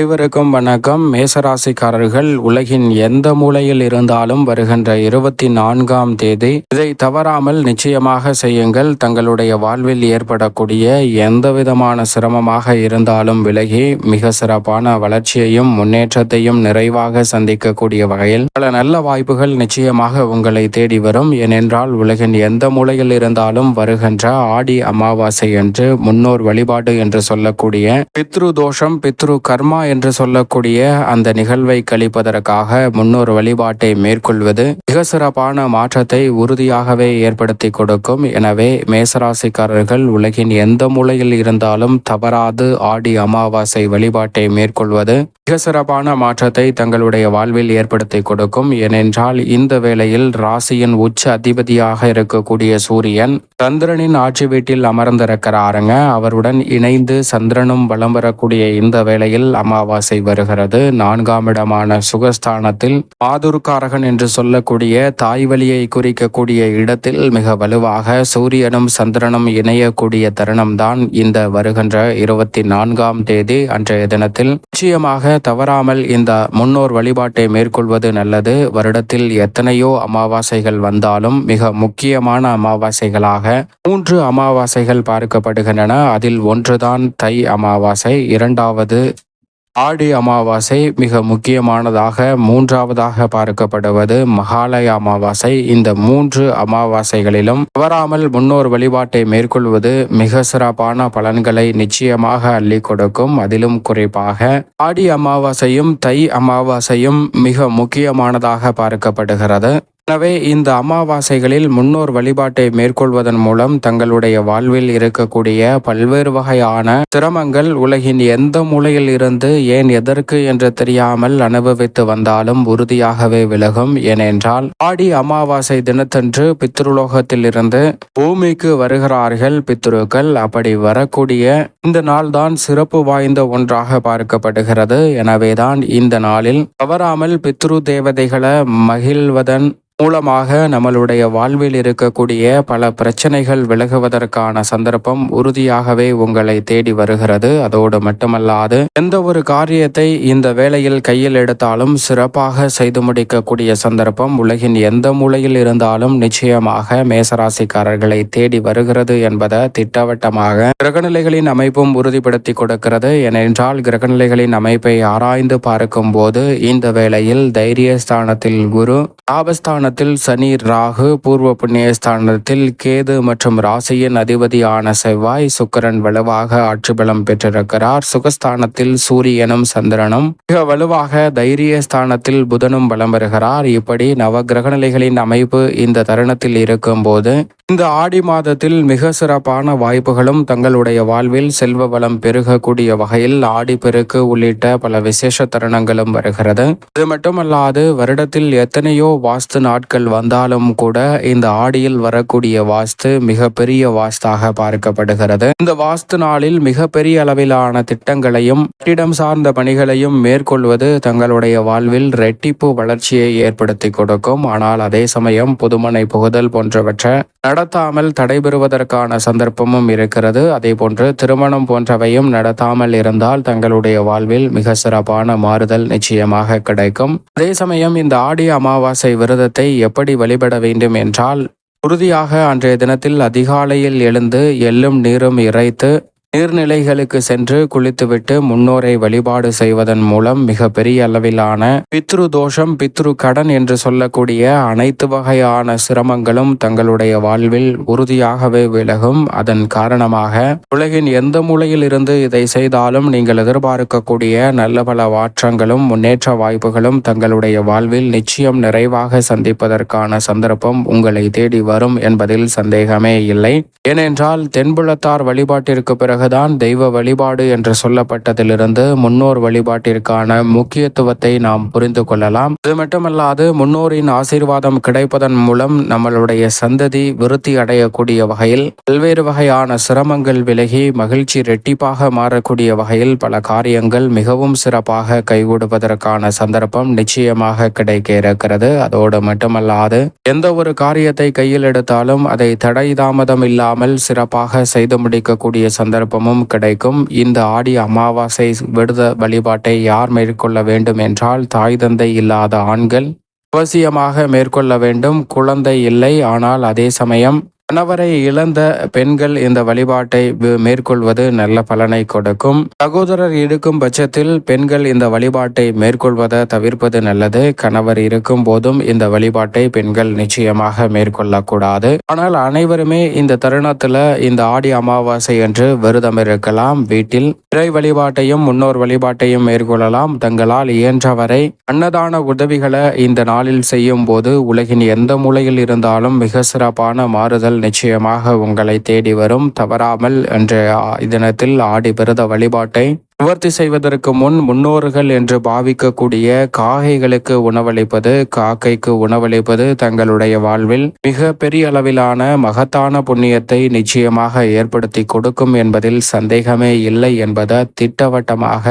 அனைவருக்கும் வணக்கம். மேசராசிக்காரர்கள் உலகின் எந்த மூலையில் இருந்தாலும் வருகின்ற இருபத்தி நான்காம் தேதி இதை தவறாமல் நிச்சயமாக செய்யுங்கள். தங்களுடைய வாழ்வில் ஏற்படக்கூடிய எந்த விதமான சிரமமாக இருந்தாலும் விலகி மிக சிறப்பான வளர்ச்சியையும் முன்னேற்றத்தையும் நிறைவாக சந்திக்கக்கூடிய வகையில் பல நல்ல வாய்ப்புகள் நிச்சயமாக உங்களை தேடி வரும். ஏனென்றால் உலகின் எந்த மூலையில் இருந்தாலும் வருகின்ற ஆடி அமாவாசை என்று முன்னோர் வழிபாடு என்று சொல்லக்கூடிய பித்ரு தோஷம் பித்ரு கர்மா என்று சொல்லக்கூடிய அந்த நிகழ்வை கழிப்பதற்காக முன்னோர் வழிபாட்டை மேற்கொள்வது மிக சிறப்பான மாற்றத்தை உறுதியாகவே ஏற்படுத்தி கொடுக்கும். எனவே மேசராசிக்காரர்கள் உலகின் எந்த மூலையில் இருந்தாலும் தவறாது ஆடி அமாவாசை வழிபாட்டை மேற்கொள்வது மிக சிறப்பான மாற்றத்தை தங்களுடைய வாழ்வில் ஏற்படுத்தி கொடுக்கும். ஏனென்றால் இந்த வேளையில் ராசியின் உச்ச அதிபதியாக இருக்கக்கூடிய சூரியன் சந்திரனின் ஆட்சி வீட்டில் அமர்ந்திருக்கிறாருங்க. அவருடன் இணைந்து சந்திரனும் வலம் வரக்கூடிய இந்த வேளையில் அமாவாசை வருகிறது. நான்காம் இடமான சுகஸ்தானத்தில் மாதுர்காரகன் என்று சொல்லக்கூடிய தாய் வழியை குறிக்கக்கூடிய இடத்தில் மிக வலுவாக சூரியனும் சந்திரனும் இணையக்கூடிய தருணம்தான் இந்த வருகின்ற இருபத்தி நான்காம் தேதி. அன்றைய தினத்தில் நிச்சயமாக தவறாமல் இந்த முன்னோர் வழிபாட்டை மேற்கொள்வது நல்லது. வருடத்தில் எத்தனையோ அமாவாசைகள் வந்தாலும் மிக முக்கியமான அமாவாசைகளாக மூன்று அமாவாசைகள் பார்க்கப்படுகின்றன. அதில் ஒன்றுதான் தை அமாவாசை இரண்டாவது ஆடி அமாவாசை மிக முக்கியமானதாக மூன்றாவதாக பார்க்கப்படுவது மகாலய அமாவாசை. இந்த மூன்று அமாவாசைகளிலும் தவறாமல் முன்னோர் வழிபாட்டை மேற்கொள்வது மிக சிறப்பான பலன்களை நிச்சயமாக அள்ளி கொடுக்கும். அதிலும் குறிப்பாக ஆடி அமாவாசையும் தை அமாவாசையும் மிக முக்கியமானதாக பார்க்கப்படுகிறது. எனவே இந்த அமாவாசைகளில் முன்னோர் வழிபாட்டை மேற்கொள்வதன் மூலம் தங்களுடைய வாழ்வில் இருக்கக்கூடிய பல்வேறு வகையான சிரமங்கள் உலகின் எந்த மூலையில் இருந்து ஏன் எதற்கு என்று தெரியாமல் அனுபவித்து வந்தாலும் உறுதியாகவே விலகும். ஏனென்றால் ஆடி அமாவாசை தினத்தன்று பித்ருலோகத்தில் இருந்து பூமிக்கு வருகிறார்கள் பித்ருக்கள். அப்படி வரக்கூடிய இந்த நாள்தான் சிறப்பு வாய்ந்த ஒன்றாக பார்க்கப்படுகிறது. எனவேதான் இந்த நாளில் தவறாமல் பித்ரு தேவதைகளை மகிழ்வதன் மூலமாக நம்மளுடைய வாழ்வில் இருக்கக்கூடிய பல பிரச்சனைகள் விலகுவதற்கான சந்தர்ப்பம் உறுதியாகவே உங்களை தேடி வருகிறது. அதோடு மட்டுமல்லாது எந்த ஒரு காரியத்தை இந்த வேளையில் கையில் எடுத்தாலும் சிறப்பாக செய்து முடிக்கக்கூடிய சந்தர்ப்பம் உலகின் எந்த மூலையில் இருந்தாலும் நிச்சயமாக மேசராசிக்காரர்களை தேடி வருகிறது என்பதை திட்டவட்டமாக கிரகநிலைகளின் அமைப்பும் உறுதிப்படுத்தி கொடுக்கிறது. ஏனென்றால் கிரகநிலைகளின் அமைப்பை ஆராய்ந்து பார்க்கும் போது இந்த வேளையில் தைரியஸ்தானத்தில் குரு ஸ்தானத்தில் சனி ராகு பூர்வ புண்ணிய ஸ்தானத்தில் கேது மற்றும் ராசியின் அதிபதியான செவ்வாய் சுக்கரன் வலுவாக ஆட்சி பலம் பெற்றிருக்கிறார். சுகஸ்தானத்தில் சூரியனும் சந்திரனும் மிக வலுவாக தைரிய ஸ்தானத்தில் புதனும் பலம் பெறுகிறார் இப்படி நவ கிரகநிலைகளின் அமைப்பு இந்த தருணத்தில் இருக்கும் போது இந்த ஆடி மாதத்தில் மிக சிறப்பான வாய்ப்புகளும் தங்களுடைய வாழ்வில் செல்வ வளம் பெருகக்கூடிய வகையில் ஆடி பெருக்கு உள்ளிட்ட பல விசேஷ தருணங்களும் வருகிறது. இது மட்டுமல்லாது வருடத்தில் எத்தனையோ வாஸ்து நாட்கள் வந்தாலும் கூட இந்த ஆடியில் வரக்கூடிய வாஸ்து மிகப்பெரிய வாஸ்தாக பார்க்கப்படுகிறது. இந்த வாஸ்து நாளில் மிகப்பெரிய அளவிலான திட்டங்களையும் கட்டிடம் சார்ந்த பணிகளையும் மேற்கொள்வது தங்களுடைய வாழ்வில் ரெட்டிப்பு வளர்ச்சியை ஏற்படுத்தி கொடுக்கும். ஆனால் அதே சமயம் புதுமனை புகுதல் போன்றவற்றை நடத்தாமல் தடைபெறுவதற்கான சந்தர்ப்பமும் இருக்கிறது. அதே போன்று திருமணம் போன்றவையும் நடத்தாமல் இருந்தால் தங்களுடைய வாழ்வில் மிக சிறப்பான மாறுதல் நிச்சயமாக கிடைக்கும். அதே சமயம் இந்த ஆடி அமாவாசை விரதத்தை எப்படி வழிபட வேண்டும் என்றால் உறுதியாக அன்றைய தினத்தில் அதிகாலையில் எழுந்து எள்ளும் நீரும் இறைத்து நீர்நிலைகளுக்கு சென்று குளித்துவிட்டு முன்னோரை வழிபாடு செய்வதன் மூலம் மிக பெரிய அளவிலான பித்ரு தோஷம் பித்ரு கடன் என்று சொல்லக்கூடிய அனைத்து வகையான சிரமங்களும் தங்களுடைய வாழ்வில் உறுதியாகவே விலகும். அதன் காரணமாக உலகின் எந்த மூலையில் இருந்து இதை செய்தாலும் நீங்கள் எதிர்பார்க்கக்கூடிய நல்ல பல மாற்றங்களும் முன்னேற்ற வாய்ப்புகளும் தங்களுடைய வாழ்வில் நிச்சயம் நிறைவாக சந்திப்பதற்கான சந்தர்ப்பம் உங்களை தேடி வரும் என்பதில் சந்தேகமே இல்லை. ஏனென்றால் தென்புலத்தார் வழிபாட்டிற்கு பிறகு பிறகுதான் தெய்வ வழிபாடு என்று சொல்லப்பட்டதிலிருந்து முன்னோர் வழிபாட்டிற்கான முக்கியத்துவத்தை நாம் புரிந்து கொள்ளலாம். இது மட்டுமல்லாது முன்னோரின் ஆசீர்வாதம் கிடைப்பதன் மூலம் நம்மளுடைய சந்ததி விருத்தி அடையக்கூடிய வகையில் பல்வேறு வகையான சிரமங்கள் விலகி மகிழ்ச்சி ரெட்டிப்பாக மாறக்கூடிய வகையில் பல காரியங்கள் மிகவும் சிறப்பாக கைகூடுவதற்கான சந்தர்ப்பம் நிச்சயமாக கிடைக்க இருக்கிறது அதோடு மட்டுமல்லாது எந்த ஒரு காரியத்தை கையில் எடுத்தாலும் அதை தடை தாமதம் இல்லாமல் சிறப்பாக செய்து முடிக்கக்கூடிய சந்தர்ப்பம் விருப்பமும் கிடைக்கும். இந்த ஆடி அமாவாசை விடுத வழிபாட்டை யார் மேற்கொள்ள வேண்டும் என்றால் தாய் தந்தை இல்லாத ஆண்கள் அவசியமாக மேற்கொள்ள வேண்டும். குழந்தை இல்லை ஆனால் அதே சமயம் கணவரை இழந்த பெண்கள் இந்த வழிபாட்டை மேற்கொள்வது நல்ல பலனை கொடுக்கும். சகோதரர் இருக்கும் பட்சத்தில் பெண்கள் இந்த வழிபாட்டை மேற்கொள்வதை தவிர்ப்பது நல்லது. கணவர் இருக்கும் போதும் இந்த வழிபாட்டை பெண்கள் நிச்சயமாக மேற்கொள்ளக்கூடாது. ஆனால் அனைவருமே இந்த தருணத்துல இந்த ஆடி அமாவாசை என்று விரதம் இருக்கலாம். வீட்டில் இறை வழிபாட்டையும் முன்னோர் வழிபாட்டையும் மேற்கொள்ளலாம். தங்களால் இயன்றவரை அன்னதான உதவிகளை இந்த நாளில் செய்யும் போது உலகின் எந்த மூலையில் இருந்தாலும் மிக சிறப்பான மாறுதல் நிச்சயமாக உங்களை தேடி வரும். தவறாமல் என்ற தினத்தில் ஆடி விரத வழிபாட்டை நிவர்த்தி செய்வதற்கு முன் முன்னோர்கள் என்று பாவிக்கக்கூடிய காகைகளுக்கு உணவளிப்பது காக்கைக்கு உணவளிப்பது தங்களுடைய வாழ்வில் மிக பெரிய அளவிலான மகத்தான புண்ணியத்தை நிச்சயமாக ஏற்படுத்தி கொடுக்கும் என்பதில் சந்தேகமே இல்லை என்பதை திட்டவட்டமாக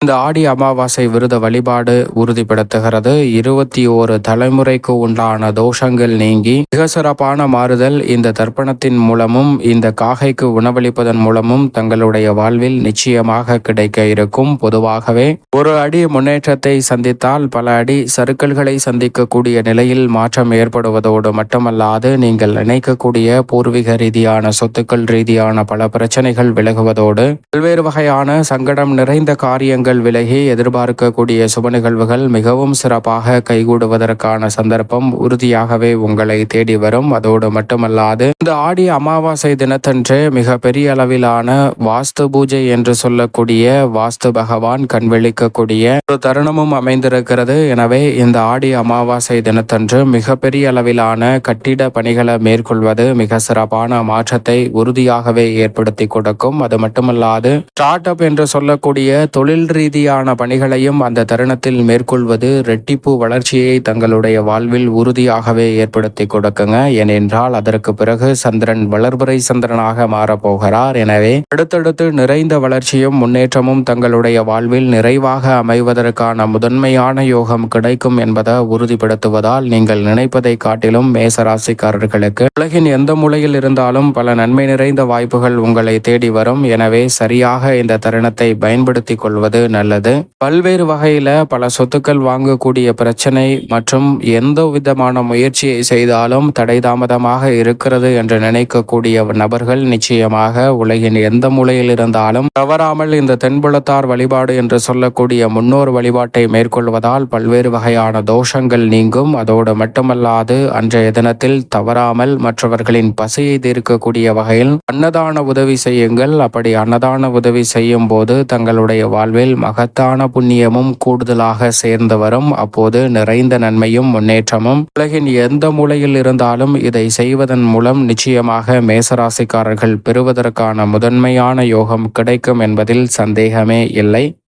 இந்த ஆடி அமாவாசை விருத வழிபாடு உறுதிப்படுத்துகிறது. இருபத்தி ஓரு தலைமுறைக்கு உண்டான தோஷங்கள் நீங்கி மிக சிறப்பான மாறுதல் இந்த தர்ப்பணத்தின் மூலமும் இந்த காகைக்கு உணவளிப்பதன் மூலமும் தங்களுடைய வாழ்வில் நிச்சயமாக கிடைக்க இருக்கும். பொதுவாகவே ஒரு அடி முன்னேற்றத்தை சந்தித்தால் பல அடி சருக்கல்களை சந்திக்கக்கூடிய நிலையில் மாற்றம் ஏற்படுவதோடு மட்டுமல்லாது நீங்கள் நினைக்கக்கூடிய பூர்வீக ரீதியான சொத்துக்கள் ரீதியான பல பிரச்சனைகள் விலகுவதோடு பல்வேறு வகையான சங்கடம் நிறைந்த காரியங்கள் தடங்கள் விலகி எதிர்பார்க்கக்கூடிய சுப நிகழ்வுகள் மிகவும் சிறப்பாக கைகூடுவதற்கான சந்தர்ப்பம் உறுதியாகவே உங்களை தேடி வரும். அதோடு மட்டுமல்லாது இந்த ஆடி அமாவாசை தினத்தன்று மிக பெரிய அளவிலான வாஸ்து பூஜை என்று சொல்லக்கூடிய வாஸ்து பகவான் கண்வெளிக்கக்கூடிய ஒரு தருணமும் அமைந்திருக்கிறது. எனவே இந்த ஆடி அமாவாசை தினத்தன்று மிகப்பெரிய அளவிலான கட்டிட பணிகளை மேற்கொள்வது மிக சிறப்பான மாற்றத்தை உறுதியாகவே ஏற்படுத்தி கொடுக்கும். அது மட்டுமல்லாது ஸ்டார்ட் அப் என்று சொல்லக்கூடிய தொழில் ரீதியான பணிகளையும் அந்த தருணத்தில் மேற்கொள்வது ரெட்டிப்பு வளர்ச்சியை தங்களுடைய வாழ்வில் உறுதியாகவே ஏற்படுத்தி கொடுக்குங்க. ஏனென்றால் அதற்கு பிறகு சந்திரன் வளர்புரை சந்திரனாக மாறப்போகிறார் எனவே அடுத்தடுத்து நிறைந்த வளர்ச்சியும் முன்னேற்றமும் தங்களுடைய வாழ்வில் நிறைவாக அமைவதற்கான முதன்மையான யோகம் கிடைக்கும் என்பதை உறுதிப்படுத்துவதால் நீங்கள் நினைப்பதை காட்டிலும் மேசராசிக்காரர்களுக்கு உலகின் எந்த மூலையில் இருந்தாலும் பல நன்மை நிறைந்த வாய்ப்புகள் உங்களை தேடி வரும். எனவே சரியாக இந்த தருணத்தை பயன்படுத்திக் கொள்வது நல்லது. பல்வேறு வகையில பல சொத்துக்கள் வாங்கக்கூடிய பிரச்சனை மற்றும் எந்த விதமான முயற்சியை செய்தாலும் தடை தாமதமாக இருக்கிறது என்று நினைக்கக்கூடிய நபர்கள் நிச்சயமாக உலகின் எந்த மூலையில் இருந்தாலும் தவறாமல் இந்த தென்புலத்தார் வழிபாடு என்று சொல்லக்கூடிய முன்னோர் வழிபாட்டை மேற்கொள்வதால் பல்வேறு வகையான தோஷங்கள் நீங்கும். அதோடு மட்டுமல்லாது அன்றைய தினத்தில் தவறாமல் மற்றவர்களின் பசியை தீர்க்கக்கூடிய வகையில் அன்னதான உதவி செய்யுங்கள். அப்படி அன்னதான உதவி செய்யும் போது தங்களுடைய வாழ்வில் மகத்தான புண்ணியமும் கூடுதலாக சேர்ந்து வரும் அப்போது நிறைந்த நன்மையும் முன்னேற்றமும் உலகின் எந்த மூலையில் இருந்தாலும் இதை செய்வதன் மூலம் நிச்சயமாக மேசராசிக்காரர்கள் பெறுவதற்கான முதன்மையான யோகம் கிடைக்கும் என்பதில் சந்தேகமே இல்லை.